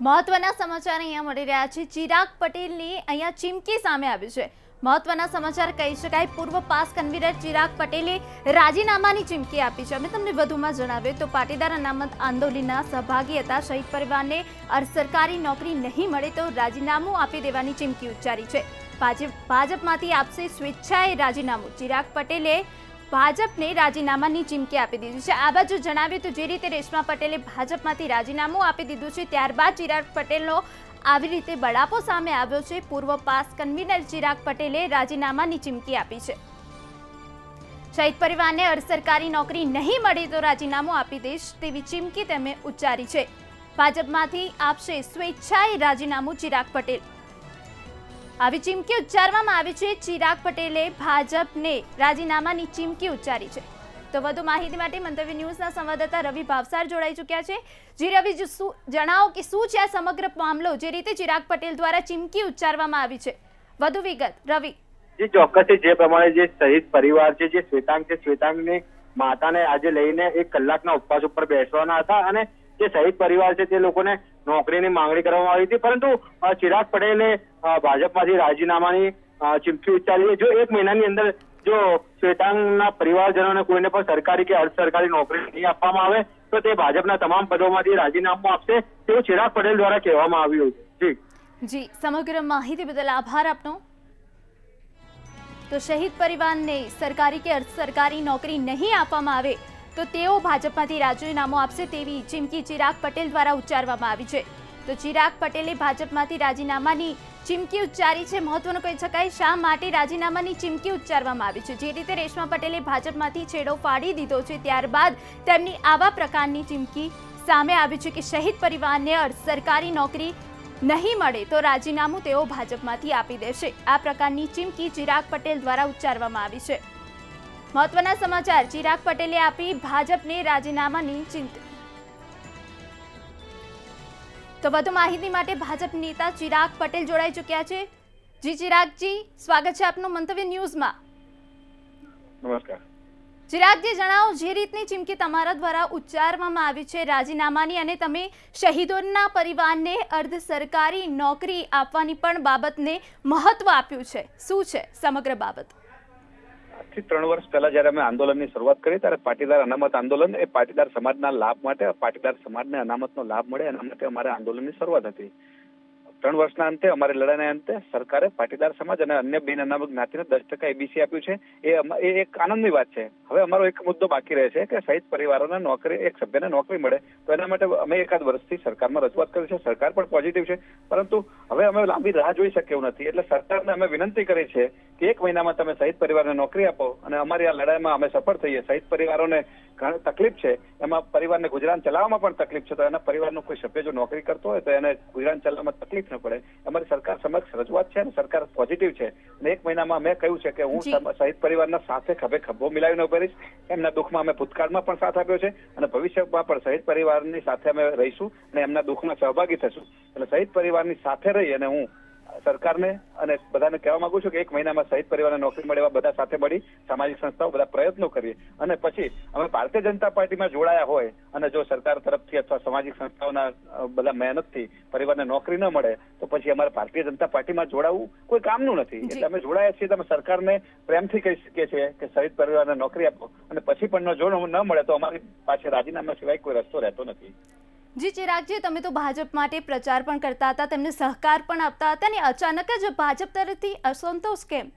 મહત્વના સમાચાર અહીંયા મળી રહ્યા છે. ચિરાગ પટેલની અહીંયા ચીમકી સામે આવી છે. મહત્વના સમાચાર કહી શકાય, પૂર્વ પાસ કન્વીનર ચિરાગ પટેલે રાજીનામાની ચીમકી આપી છે. અમે તમને વધુમાં જણાવ્યું તો પાટીદાર અનામત આંદોલનના સહભાગી હતા. શહીદ પરિવારને સરકારી નોકરી નહીં મળે તો રાજીનામું આપી દેવાની ચીમકી ઉચ્ચારી છે. ભાજપ ભાજપમાંથી આપશે સ્વેચ્છાએ રાજીનામું. ચિરાગ પટેલે ભાજપને રાજીનામાની ચીમકી આપી દીધી છે. આ બાજુ જણાવ્યું તો જે રીતે રેશમા પટેલે ભાજપમાંથી રાજીનામું આપી દીધું છે, ત્યારબાદ ચિરાગ પટેલનો આવી રીતે બળાપો સામે આવ્યો છે. પૂર્વ પાસ કન્વીનર ચિરાગ પટેલે રાજીનામાની ચીમકી આપી છે. શહીદ પરિવારને અર્ધ સરકારી નોકરી નહીં મળે તો રાજીનામું આપી દઈશ તેવી ચીમકી તેમણે ઉચ્ચારી છે. ભાજપમાંથી આપશે સ્વેચ્છાએ રાજીનામું ચિરાગ પટેલ. આવી ચીમકી ઉચ્ચારવામાં આવી છે. ચિરાગ પટેલે ભાજપને રાજીનામાની ચીમકી ઉચ્ચારી છે. તો વધુ માહિતી માટે મંતવ્ય ન્યૂઝના સંવાદદાતા રવિ ભાવસાર જોડાઈ ચૂક્યા છે. જી રવિ જણાવો કે શું છે આ સમગ્ર મામલો? જે રીતે ચિરાગ પટેલ દ્વારા ચીમકી ઉચ્ચારવામાં આવી છે. વધુ વિગત, રવિ. જે, ચોક્કસથી જે પ્રમાણે જે શહીદ પરિવાર છે, જે શ્વેતાંગ છે, શ્વેતાંગની માતાને આજે લઈને એક કલાકના ઉપવાસ ઉપર બેસવાના હતા અને જે શહીદ પરિવાર છે, તે લોકોને નોકરીની માંગણી કરવામાં આવી હતી, પરંતુ ચિરાગ પટેલે ભાજપમાંથી રાજીનામાની ચીમકી ઉચ્ચારી જો એક મહિનાની અંદર જો શ્વેતાંગના પરિવારજનોને કોઈને પણ સરકારી કે અર્ધ નોકરી નહીં આપવામાં આવે, તો તે ભાજપના તમામ પદોમાંથી રાજીનામું આપશે તેવું ચિરાગ પટેલ દ્વારા કહેવામાં આવ્યું જી. જી, સમગ્ર માહિતી બદલ આભાર આપનો. તો શહીદ પરિવારને સરકારી કે અર્ધ સરકારી નોકરી નહીં આપવામાં આવે તો તેઓ ભાજપમાંથી રાજીનામું આપશે તેવી ચીમકી ચિરાગ પટેલ દ્વારા ઉચ્ચારવામાં આવી છે. તો ચિરાગ પટેલે ભાજપમાંથી રાજીનામાની ચીમકી ઉચ્ચારી છે. મહત્વનું કહી શકાય, શા માટે રાજીનામાની ચીમકી ઉચ્ચારવામાં આવી છે? જે રીતે રેશમા પટેલે ભાજપમાંથી છેડો ફાડી દીધો છે, ત્યારબાદ તેમની આવા પ્રકારની ચીમકી સામે આવી છે કે શહીદ પરિવારને સરકારી નોકરી નહીં મળે તો રાજીનામું તેઓ ભાજપમાંથી આપી દેશે. આ પ્રકારની ચીમકી ચિરાગ પટેલ દ્વારા ઉચ્ચારવામાં આવી છે. મહત્વના સમાચાર. ચિરાગ પટેલે આપી ભાજપને રાજીનામાની ચિંતા. તો વધુ માહિતી માટે ભાજપ નેતા ચિરાગ પટેલ જોડાઈ ચૂક્યા છે. જી ચિરાગજી સ્વાગત છે આપનું મંતવ્ય ન્યૂઝમાં. નમસ્કાર. ચિરાગજી જણાવો જે રીતની ચીમકી તમારા દ્વારા ઉચ્ચારવામાં આવી છે રાજીનામાની અને તમે શહીદોના પરિવારને અર્ધ સરકારી નોકરી આપવાની પણ બાબતને મહત્વ આપ્યું છે. શું છે સમગ્ર બાબત? આજથી ત્રણ વર્ષ પહેલા જયારે અમે આંદોલનની શરૂઆત કરી ત્યારે પાટીદાર અનામત આંદોલન એ પાટીદાર સમાજના લાભ માટે, પાટીદાર સમાજને અનામતનો લાભ મળે એના માટે અમારે આંદોલનની શરૂઆત હતી. ત્રણ વર્ષના અંતે અમારી લડાઈના અંતે સરકારે પાટીદાર સમાજ અને અન્ય બિન અનામત જ્ઞાતિને દસ ટકા એબીસી આપ્યું છે. એ એક આનંદની વાત છે. હવે અમારો એક મુદ્દો બાકી રહે છે કે શહીદ પરિવારોને નોકરી, એક સભ્યને નોકરી મળે તો એના માટે અમે એકાદ વર્ષથી સરકારમાં રજૂઆત કરી છે. સરકાર પણ પોઝિટિવ છે. પરંતુ હવે અમે લાંબી રાહ જોઈ શકીએ એવું નથી. એટલે સરકારને અમે વિનંતી કરી છે કે એક મહિનામાં તમે શહીદ પરિવારને નોકરી આપો અને અમારી આ લડાઈમાં અમે સફળ થઈએ. શહીદ પરિવારોને તકલીફ છે. એમાં પરિવારને ગુજરાન ચલાવવામાં પણ તકલીફ છે. તો એના પરિવારનો કોઈ સભ્ય જો નોકરી કરતો હોય તો એને ગુજરાન ચલાવવામાં તકલીફ ન પડે. અમારી સરકાર સમક્ષ રજૂઆત છે અને સરકાર પોઝિટિવ છે. અને એક મહિનામાં મેં કહ્યું છે કે હું શહીદ પરિવારના સાથે ખભે ખભો મિલાવીને ઊભો રહીશ એમના દુઃખમાં અમે ભૂતકાળમાં પણ સાથ આપ્યો છે અને ભવિષ્યમાં પણ શહીદ પરિવારની સાથે અમે રહીશું અને એમના દુઃખમાં સહભાગી થશું. એટલે શહીદ પરિવારની સાથે રહી અને હું સરકારને અને બધાને કહેવા માંગુ છું કે એક મહિનામાં શહીદ પરિવારને નોકરી મળે એવા બધા સાથે મળી સામાજિક સંસ્થાઓ બધા પ્રયત્નો કરીએ. અને પછી અમે ભારતીય જનતા પાર્ટીમાં જોડાયા હોય અને જો સરકાર તરફથી અથવા સામાજિક સંસ્થાઓના બધા મહેનતથી પરિવારને નોકરી ન મળે તો પછી અમારે ભારતીય જનતા પાર્ટીમાં જોડાવું કોઈ કામનું નથી. એટલે અમે જોડાયા છીએ તો અમે સરકારને પ્રેમથી કહી શકીએ છીએ કે શહીદ પરિવારને નોકરી આપો. અને પછી પણ જો ન મળે તો અમારી પાસે રાજીનામા સિવાય કોઈ રસ્તો રહેતો નથી. જી ચિરાગજી તમે તો ભાજપ માટે પ્રચાર પણ કરતા હતા, તેમને સહકાર પણ આપતા હતા, અને અચાનક જ ભાજપ તરફથી અસંતોષ કેમ?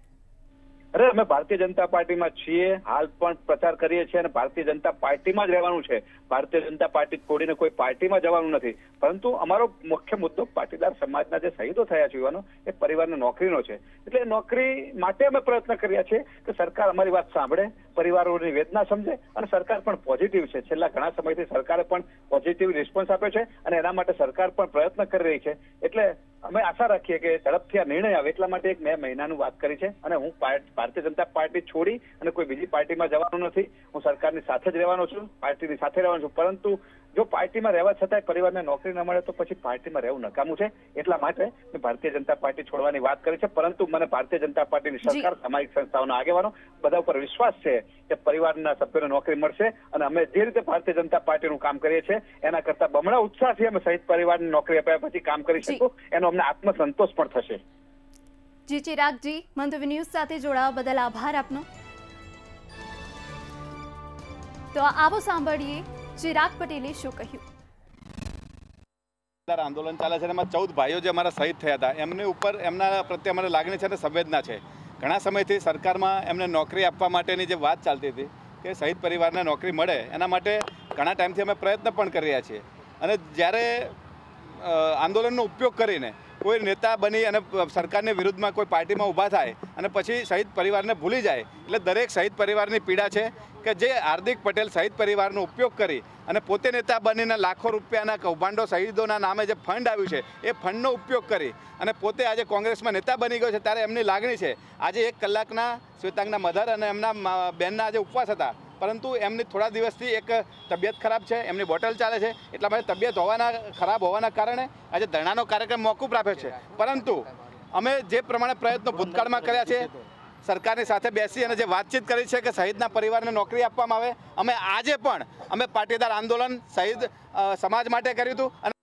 અરે, અમે ભારતીય જનતા પાર્ટીમાં છીએ. હાલ પણ પ્રચાર કરીએ છીએ અને ભારતીય જનતા પાર્ટીમાં જ રહેવાનું છે. ભારતીય જનતા પાર્ટી છોડીને કોઈ પાર્ટીમાં જવાનું નથી. પરંતુ અમારો મુખ્ય મુદ્દો પાટીદાર સમાજના જે શહીદો થયા છે યુવાનો, એ પરિવારને નોકરીનો છે. એટલે નોકરી માટે અમે પ્રયત્ન કર્યા છીએ કે સરકાર અમારી વાત સાંભળે, પરિવારોની વેદના સમજે અને સરકાર પણ પોઝિટિવ છે. છેલ્લા ઘણા સમયથી સરકારે પણ પોઝિટિવ રિસ્પોન્સ આપ્યો છે અને એના માટે સરકાર પણ પ્રયત્ન કરી રહી છે. એટલે અમે આશા રાખીએ કે ઝડપથી આ નિર્ણય આવે એટલા માટે એક મેં મહિનાનું વાત કરી છે અને હું ભારતીય જનતા પાર્ટી છોડી અને કોઈ બીજી પાર્ટીમાં જવાનું નથી. હું સરકારની સાથે જ રહેવાનો છું, પાર્ટીની સાથે રહેવાનો છું. પરંતુ જો પાર્ટીમાં રહેવા છતાંય પરિવારને નોકરી ન મળે તો પછી પાર્ટીમાં રહેવું નકામું છે. એટલા માટે મેં ભારતીય જનતા પાર્ટી છોડવાની વાત કરી છે. પરંતુ મને ભારતીય જનતા પાર્ટીની. સરકાર સામાજિક સંસ્થાઓના આગેવાનો બધા ઉપર વિશ્વાસ છે કે પરિવારના સભ્યોને નોકરી મળશે અને અમે જે રીતે ભારતીય જનતા પાર્ટીનું કામ કરીએ છીએ એના કરતા બમણા ઉત્સાહથી અમે સહિત પરિવારને નોકરી આપ્યા પછી કામ કરી. શકું. એનો અમને આત્મસંતોષ પણ થશે. જી ચિરાગજી મંતવ્ય ન્યૂઝ સાથે જોડાવા બદલ આભાર આપનો. તો આવો સાંભળીએ ચિરાગ પટેલે શું કહ્યું. આંદોલન ચાલે છે એમાં ચૌદ ભાઈઓ જે અમારા શહીદ થયા હતા, એમની ઉપર એમના પ્રત્યે અમારે લાગણી છે અને સંવેદના છે. ઘણા સમયથી સરકારમાં એમને નોકરી આપવા માટેની જે વાત ચાલતી હતી કે શહીદ પરિવારને નોકરી મળે, એના માટે ઘણા ટાઈમથી અમે પ્રયત્ન પણ કરી રહ્યા છીએ. અને જ્યારે આંદોલનનો ઉપયોગ કરીને કોઈ નેતા બની અને સરકારની વિરુદ્ધમાં કોઈ પાર્ટીમાં ઊભા થાય અને પછી શહીદ પરિવારને ભૂલી જાય, એટલે દરેક શહીદ પરિવારની પીડા છે કે જે હાર્દિક પટેલ શહીદ પરિવારનો ઉપયોગ કરી અને પોતે નેતા બનીને લાખો રૂપિયાના કૌભાંડો શહીદોના નામે જે ફંડ આવ્યું છે, એ ફંડનો ઉપયોગ કરી અને પોતે આજે કોંગ્રેસમાં નેતા બની ગયો છે ત્યારે એમની લાગણી છે. આજે એક કલાકના શ્વેતાંગના મધર અને એમના બહેનના આજે ઉપવાસ હતા. પરંતુ એમની થોડા દિવસથી એક તબિયત ખરાબ છે, એમની બોટલ ચાલે છે, એટલા માટે તબિયત હોવાના, ખરાબ હોવાના કારણે આજે ધરણાનો કાર્યક્રમ મોકૂફ રાખ્યો છે. પરંતુ અમે જે પ્રમાણે પ્રયત્નો ભૂતકાળમાં કર્યા છે સરકારની સાથે બેસી અને જે વાતચીત કરી છે કે શહીદના પરિવારને નોકરી આપવામાં આવે, અમે આજે પણ, અમે પાટીદાર આંદોલન શહીદ સમાજ માટે કર્યું હતું.